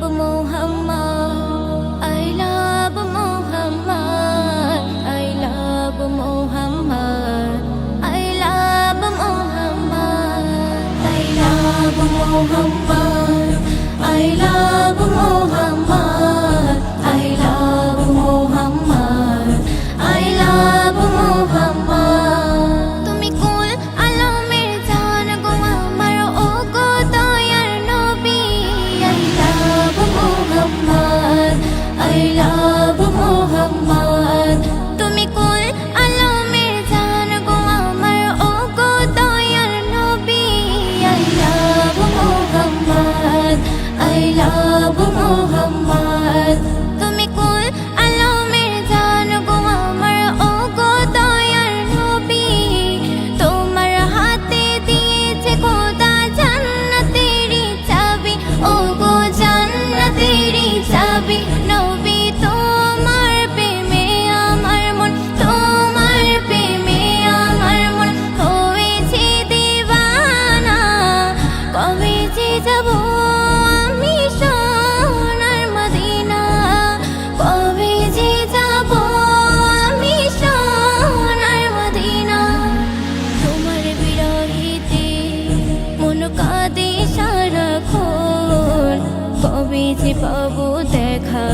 Abu Muhammad কবে যে পাবো দেখা।